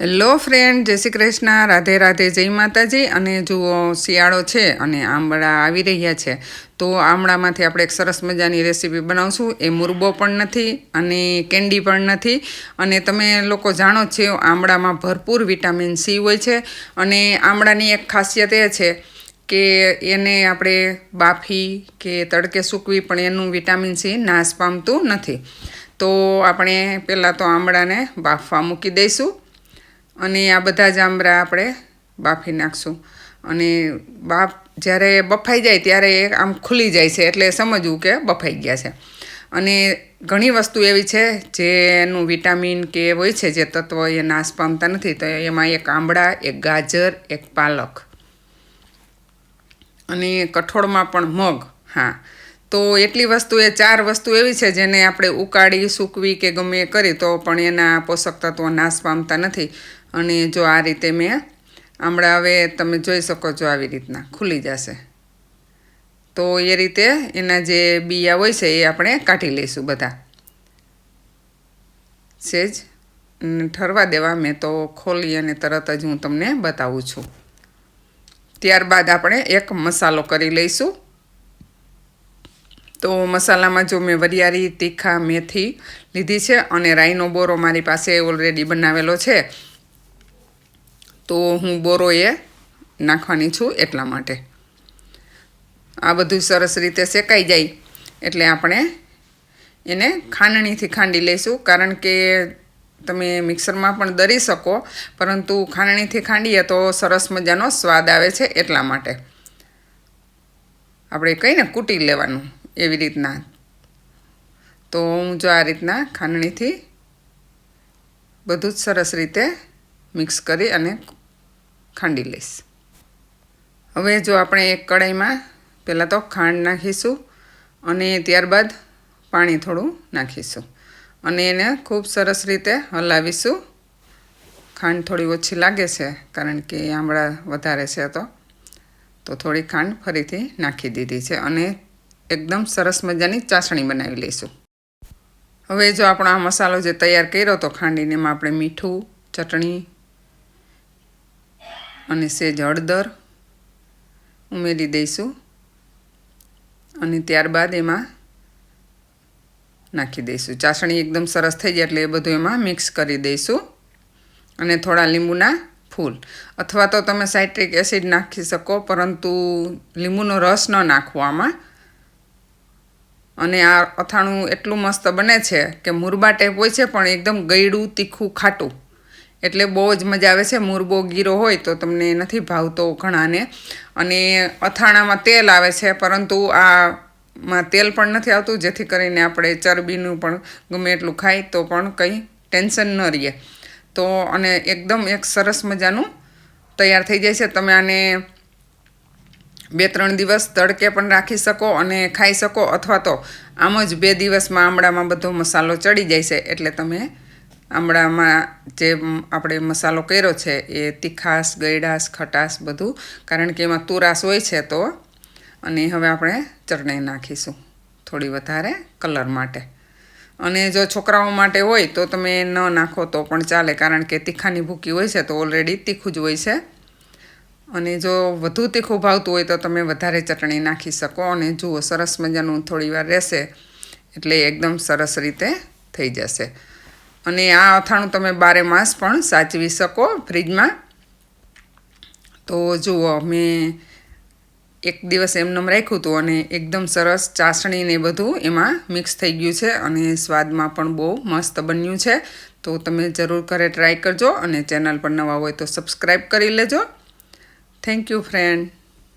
Hello friend, જય શ્રી કૃષ્ણ, રાધે રાધે, જય માતાજી. અને જુઓ, શિયાળો છે અને આંબળા આવી રહ્યા છે. તો આમળામાંથી આપણે એક સરસ મજાની રેસીપી બનાવશું. એ મુરબો પણ નથી અને કેન્ડી પણ નથી. અને તમે લોકો જાણો જ છો આમળામાં ભરપૂર વિટામિન સી હોય છે. અને આમળાની એક ખાસિયત એ છે કે એને આપણે બાફી કે તડકે સૂકવી પણ એનું વિટામિન સી નાશ પામતું નથી. તો આપણે પહેલાં તો આમળાને બાફવા મૂકી દઈશું. અને આ બધા જ આમળા આપણે બાફી નાખશું. અને બાફ જ્યારે બફાઈ જાય ત્યારે એ આમ ખુલી જાય છે, એટલે સમજવું કે બફાઈ ગયા છે. અને ઘણી વસ્તુ એવી છે જેનું વિટામિન કે હોય છે જે તત્વ એ નાશ પામતા નથી, તો એમાં એક આંબળા એક ગાજર, એક પાલક. અને કઠોળમાં પણ મગ, હા. તો એટલી વસ્તુ એ ચાર વસ્તુ એવી છે જેને આપણે ઉકાળી, સૂકવી કે ગમે કરી તો પણ એના પોષક તત્વો નાશ પામતા નથી. અને જો આ રીતે મેં હમણાં હવે તમે જોઈ શકો છો આવી રીતના ખુલી જશે. તો એ રીતે એના જે બિયા હોય છે એ આપણે કાઢી લઈશું બધા. સેજ ઠરવા દેવા મેં તો ખોલી અને તરત જ હું તમને બતાવું છું. ત્યારબાદ આપણે એક મસાલો કરી લઈશું. તો મસાલામાં જો મેં વરિયાળી, તીખા, મેથી લીધી છે અને રાઈનો બોરો મારી પાસે ઓલરેડી બનાવેલો છે. તો હું બોરો એ નાખવાની છું એટલા માટે. આ બધું સરસ રીતે શેકાઈ જાય એટલે આપણે એને ખાંડણીથી ખાંડી લઈશું. કારણ કે તમે મિક્સરમાં પણ દરી શકો, પરંતુ ખાંડણીથી ખાંડીએ તો સરસ મજાનો સ્વાદ આવે છે એટલા માટે. આપણે કહીને કૂટી લેવાનું એવી રીતના. તો હું જો આ રીતના ખાંડણીથી બધું જ સરસ રીતે મિક્સ કરી અને ખાંડી લઈશ. હવે જો આપણે એક કઢાઈમાં પહેલાં તો ખાંડ નાખીશું અને ત્યારબાદ પાણી થોડું નાખીશું. અને એને ખૂબ સરસ રીતે હલાવીશું. ખાંડ થોડી ઓછી લાગે છે કારણ કે આમળા વધારે છે તો. તો થોડી ખાંડ ફરીથી નાખી દીધી છે અને એકદમ સરસ મજાની ચાસણી બનાવી લઈશું. હવે જો આપણો આ મસાલો જે તૈયાર કર્યો તો ખાંડીને એમાં આપણે મીઠું, ચટણી અને સેજ હળદર ઉમેરી દઈશું અને ત્યારબાદ એમાં નાખી દઈશું. ચાસણી એકદમ સરસ થઈ જાય એટલે એ બધું એમાં મિક્સ કરી દઈશું. અને થોડા લીંબુના ફૂલ. અથવા તો તમે સાઇટ્રિક એસિડ નાખી શકો, પરંતુ લીંબુનો રસ ન નાખવો આમાં. અને આ અથાણું એટલું મસ્ત બને છે કે મુરબા ટાઈપ હોય છે, પણ એકદમ ગળ્યું તીખું, ખાટું. એટલે બહુ જ મજા આવે છે. મુરબો ગીરો હોય તો તમને નથી ભાવતો ઘણાને. અને અથાણામાં તેલ આવે છે, પરંતુ આમાં તેલ પણ નથી આવતું, જેથી કરીને આપણે ચરબીનું પણ ગમે એટલું ખાય તો પણ કંઈ ટેન્શન ન રહીએ. તો અને એકદમ એક સરસ મજાનું તૈયાર થઈ જાય છે. તમે આને બે ત્રણ દિવસ તડકે પણ રાખી શકો અને ખાઈ શકો, અથવા તો આમ જ બે દિવસમાં આમળામાં બધો મસાલો ચડી જાય છે. એટલે તમે આમળામાં જે આપણે મસાલો કર્યો છે, એ તીખાશ, ગયડાશ, ખટાશ બધું, કારણ કે એમાં તુરાશ હોય છે તો, અને હવે આપણે ચટણી નાખીશું થોડી વધારે કલર માટે. અને જો છોકરાઓ માટે હોય તો તમે ન નાખો તો પણ ચાલે, કારણ કે તીખાની ભૂકી હોય છે તો ઓલરેડી તીખું જ હોય છે. અને જો વધુ તીખું ભાવતું હોય તો તમે વધારે ચટણી નાખી શકો અને જુઓ સરસ મજાનું થોડી વાર રહેશે, એટલે એકદમ સરસ રીતે થઈ જશે. અને આ અથાણું તમે બારે માસ પણ સાચવી શકો ફ્રીજમાં. તો જુઓ, મેં એક દિવસ એમનેમ રાખ્યું હતું અને એકદમ સરસ ચાસણી ને બધું એમાં મિક્સ થઈ ગયું છે અને સ્વાદમાં પણ બહુ મસ્ત બન્યું છે. તો તમે જરૂર ઘરે ટ્રાય કરજો અને ચેનલ પર નવા હોય તો સબસ્ક્રાઈબ કરી લેજો. Thank you friend.